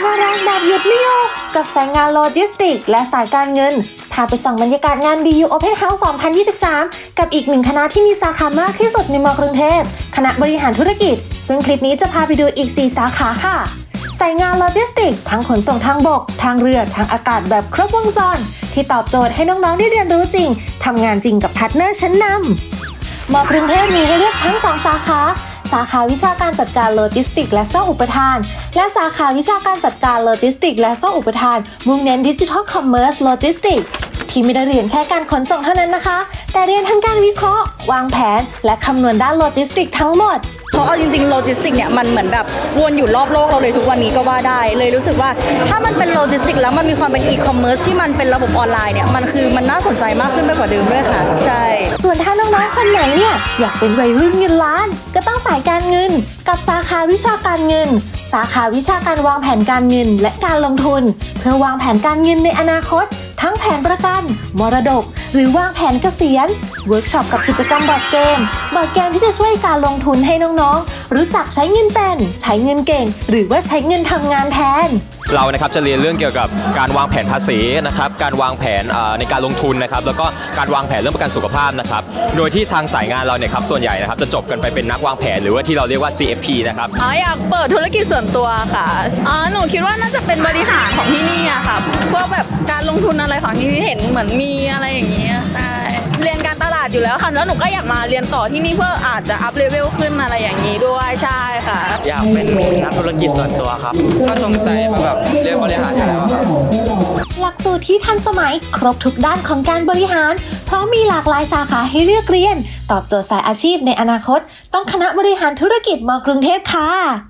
านมาแรงแบบหยุดไม่หยุดกับสายงานโลจิสติก และสายการเงินพาไปส่องบรรยากาศงาน BU Open House 2023 กับอีกหนึ่งคณะที่มีสาขามากที่สุดในมกรุงเทพ คณะบริหารธุรกิจ ซึ่งคลิปนี้จะพาไปดูอีก 4 สาขาค่ะ สายงานโลจิสติก ทั้งขนส่งทางบก ทางเรือ ทางอากาศแบบครบวงจร ที่ตอบโจทย์ให้น้องๆได้เรียนรู้จริง ทำงานจริงกับพาร์ทเนอร์ชั้นนำมกรุงเทพมีให้เลือกทั้ง 2 สาขา สาขาวิชาการจัดการโลจิสติก และโซ่อุปทาน และสาขาวิชาการจัดการโลจิสติก และโซ่อุปทาน มุ่งเน้นดิจิทัลคอมเมอร์สโลจิสติกที่ไม่ได้เรียนแค่การขนส่งเท่านั้นนะคะ แต่เรียนทั้งการวิเคราะห์ วางแผน และคำนวณด้านโลจิสติกทั้งหมดเพราะเอาจริงๆโลจิสติกเนี่ยมันเหมือนแบบวนอยู่รอบโลกเราเลยทุกวันนี้ก็ว่าได้ เลยรู้สึกว่าถ้ามันเป็นโลจิสติกแล้วมันมีความเป็นอีคอมเมิร์ซที่มันเป็นระบบออนไลน์เนี่ยมันคือมันน่าสนใจมากขึ้นไปกว่าเดิมด้วยค่ะ ใช่ ไหนเนี่ย อยากเป็นวัยรุ่นเงินล้าน ก็ต้องสายการเงิน กับสาขาวิชาการเงิน สาขาวิชาการวางแผนการเงินและการลงทุน เพื่อวางแผนการเงินในอนาคต ทั้งแผนประกัน มรดก หรือวางแผนเกษียณเวิร์กช็อปกับกิจกรรมบอร์ดเกมบอร์ดเกมที่จะช่วยการลงทุนให้น้องๆ รู้จักใช้เงินเป็น ใช้เงินเก่ง หรือว่าใช้เงินทำงานแทน เรานะครับจะเรียนเรื่องเกี่ยวกับการวางแผนภาษีนะครับการวางแผนเอ่อในการลงทุนนะครับแล้วก็การวางแผนเรื่องประกันสุขภาพนะครับโดยที่ทางสายงานเราเนี่ยครับส่วนใหญ่นะครับจะจบกันไปเป็นนักวางแผนหรือว่าที่เราเรียกว่า CFP นะครับอ๋ออยากเปิดธุรกิจส่วนตัวค่ะอ๋อหนูคิดว่าน่าจะเป็นบริหารของที่นี่อะค่ะพวกแบบการลงทุนอะไรของที่นี่เห็นเหมือนมีอะไรอย่างเงี้ยใช่เรียนการตลาด อยู่แล้วค่ะแล้วหนูก็อยากมาเรียนต่อที่นี่เพื่ออาจจะอัพเลเวลขึ้นอะไรอย่างนี้ด้วยใช่ค่ะ อยากเป็นนักธุรกิจส่วนตัวครับ ก็จงใจมาแบบเรียนบริหารอยู่แล้วครับ หลักสูตรที่ทันสมัยครบทุกด้านของการบริหาร เพราะมีหลากหลายสาขาให้เลือกเรียน ตอบโจทย์สายอาชีพในอนาคต ต้องคณะบริหารธุรกิจมกรุงเทพค่ะ